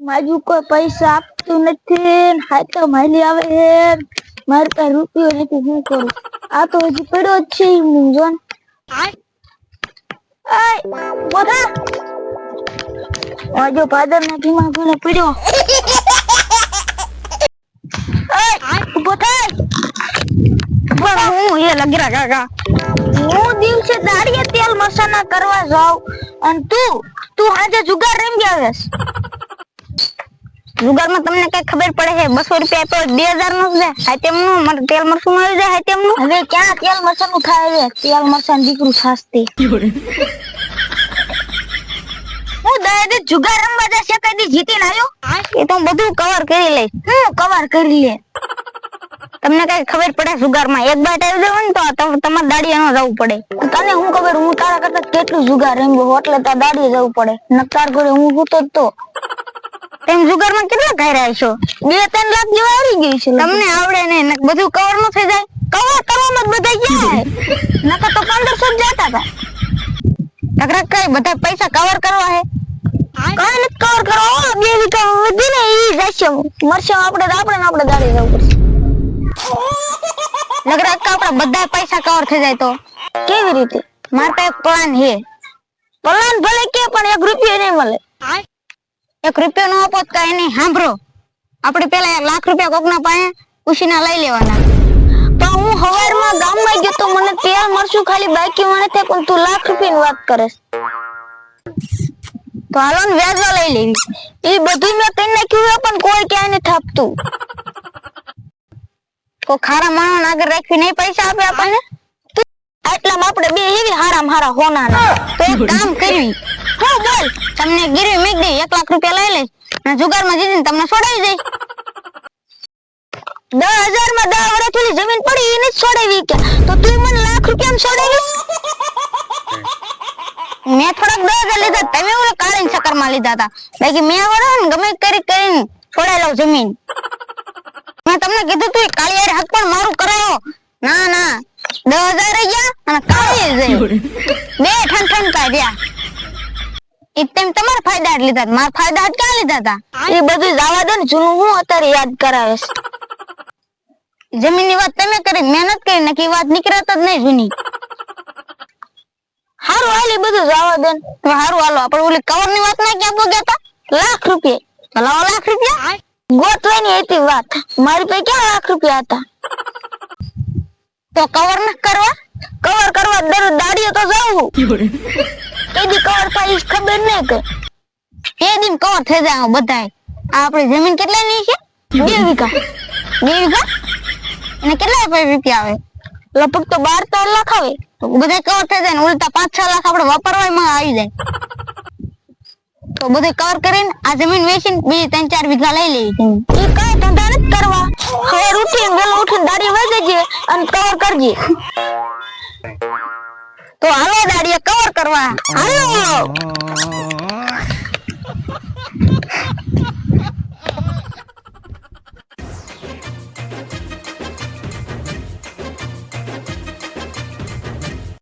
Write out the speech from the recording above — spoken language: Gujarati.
માજુ કોઈ પૈસા આપતું નથી હાથે માલી આવે છે. મારે પાસે રૂપિયો નથી શું કરું? આ તો હજી પડ્યો જ છે મૂંઝવણ આજો ફાધર ના ધીમા ગુને પડ્યો. થાય. પણ હું એ લગીરા કાકા દિવસે દાડીએ તેલ મસાના કરવા જાવ. અને તું તું આજે જુગાર રમી આવેસ જુગારમાં તમને કઈ ખબર પડે છે બસો રૂપિયા આપ્યો બે હજારનું છે. હાથેમનું મારે તેલ મરસું આવી જાય તેમ નું હવે ક્યાં તેલ મસાલું ખાય છે તેલ મસાન દીકરું સાસ્તી હું દયાદે જુગાર રમવા જશે કઈ દી જીતીને આવ્યો? એ તો બધું કવર કરી લઈશ. હું કવર કરી લે. તમને કઈ ખબર પડે જુગારમાં? એક બાટ આવી જવું ને તો તમારે દાડીએ નો જવું પડે. તને હું ખબર હું તારા કરતા કેટલું જુગાર રમ્યો એટલે તાર દાડીએ જવું પડે. નકાર ઘરે હું જ તો. તેમ જુગારમાં કેટલા ઘાયરા છો બે ત્રણ લાખ જેવા આવી ગઈ છે તમને આવડે ને ને બધું કવર નો થઈ જાય. કવર તમામ જ બધા ગયા નકર તો પંદરસો જ જતા હતા. નકરા કઈ બધા પૈસા કવર કરવા હે? કઈ નથી કવર કરો બે વીઘા વધી ને ઈ જશે મરશે આપણે તો આપણે આપણે દાડી જવું પડશે. નકરા આપણા બધા પૈસા કવર થઈ જાય તો. કેવી રીતે? મારે એક પ્લાન હે પ્લાન ભલે કે, પણ એક રૂપિયો નહીં મળે. એક રૂપિયો નો આપો તો નહીં. સાંભળો. આપણે પેલા એક લાખ રૂપિયા કોકના પાસે ઉછીના લઈ લેવાના. તો હું હવારમાં ગામમાં ગયો તો મને તેલ મળશું ખાલી બાકી મને તે પણ તું લાખ રૂપિયાની વાત કરીશ તો હાલો વ્યાજવા લઈ લેવી એ બધું મેં કઈ નાખ્યું પણ કોઈ ક્યાંય નથી આપતું કોઈ ખારા માણસ આગળ રાખી નહીં પૈસા આપે આપણને? આટલામાં આપણે બે એવી હારામ હારા હોના તો એક કામ કરવી. હું બોલ, તમને ગીરવી મેક દે એક લાખ રૂપિયા લઈ લઈશ. અને જુગારમાં જીતીને તમને છોડાવી દઈશ. દસ હજારમાં દસ વર્ષ સુધી જમીન પડી, એને છોડાવી કે. તો તું મને લાખ રૂપિયા છોડાવી મેં થોડાક દસ હજાર લીધા તમે ઓલા કાળી ચક્કરમાં લીધા હતા. બાકી મેં ને ગમે કરી કરીને છોડાઈ લઉં જમીન. તમને કીધું તું કાળી હારે હક પણ મારું કરાયો. ના ના, દસ હજાર ગયા અને કાળી જઈ બે ઠન ઠન કાઢ્યા તેમ તમારા ફાયદા લીધા મારા ફાયદા ક્યાં લીધા હતા? એ બધું જવા દે ને, જૂનું હું અત્યારે યાદ કરાવીશ. જમીનની વાત તમે કરી, મહેનત કરી નાખી વાત નીકળતા જ નહીં જૂની. હારું હાલ બધું જવા દે. હારું હાલો, આપણે ઓલી કવરની વાત ના ક્યાં ગયા હતા? લાખ રૂપિયા. લાવો લાખ રૂપિયા? ગોતવાની હતી વાત મારી પાસે ક્યાં લાખ રૂપિયા હતા તો કવર ના કરવા કવર કરવા દરરોજ દાડીએ તો જાવું એદી કવર થાય ઈ ખબર નહીં કે એ દિન કવર થઈ જાય બધાય આ આપણી જમીન કેટલાની છે બે વીઘા બે વીઘા અને કેટલા રૂપિયા રૂપિયા આવે લગભગ તો બાર ત્રણ લાખ આવે તો બધા કવર થઈ જાય ને ઉલટા પાંચ છ લાખ આપણે વાપરવામાં આવી જાય તો બધું કવર કરીને આ જમીન વેચીને બીજી ત્રણ ચાર વીઘા લઈ લેવી એ કઈ ધંધા નથી કરવા. હવે ઉઠીને વેલો ઉઠીને દાડી વહી અને કવર કરજે. તો હાલો દાડીએ કવર કરવા. હાલો.